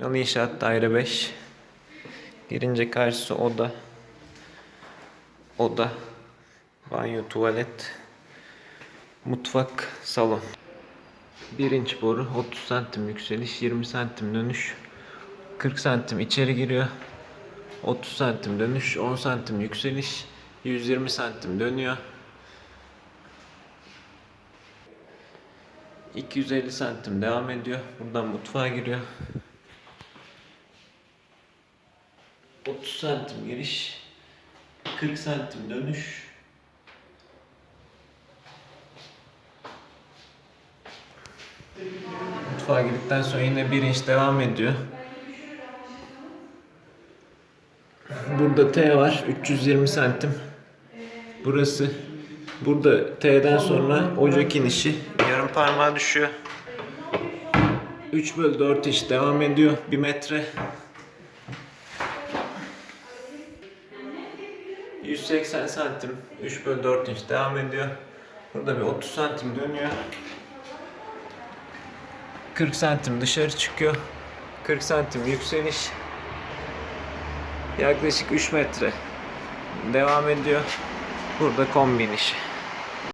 Yalı İnşaat Daire 5. Girince karşısı oda. Oda. Banyo, tuvalet. Mutfak, salon. 1 inç boru, 30 santim yükseliş, 20 santim dönüş. 40 santim içeri giriyor. 30 santim dönüş, 10 santim yükseliş, 120 santim dönüyor. 250 santim devam ediyor. Buradan mutfağa giriyor. 30 santim giriş, 40 santim dönüş. Mutfağa girdikten sonra yine bir inç devam ediyor. Burada T var 320 santim. Burası burada T'den sonra ocak inişi yarım parmağa düşüyor. 3 bölü 4 inç devam ediyor 1 metre. 180 santim 3 bölü 4 inç devam ediyor. Burada bir 30 santim dönüyor. 40 santim dışarı çıkıyor. 40 santim yükseliş. Yaklaşık 3 metre devam ediyor. Burada kombin işi.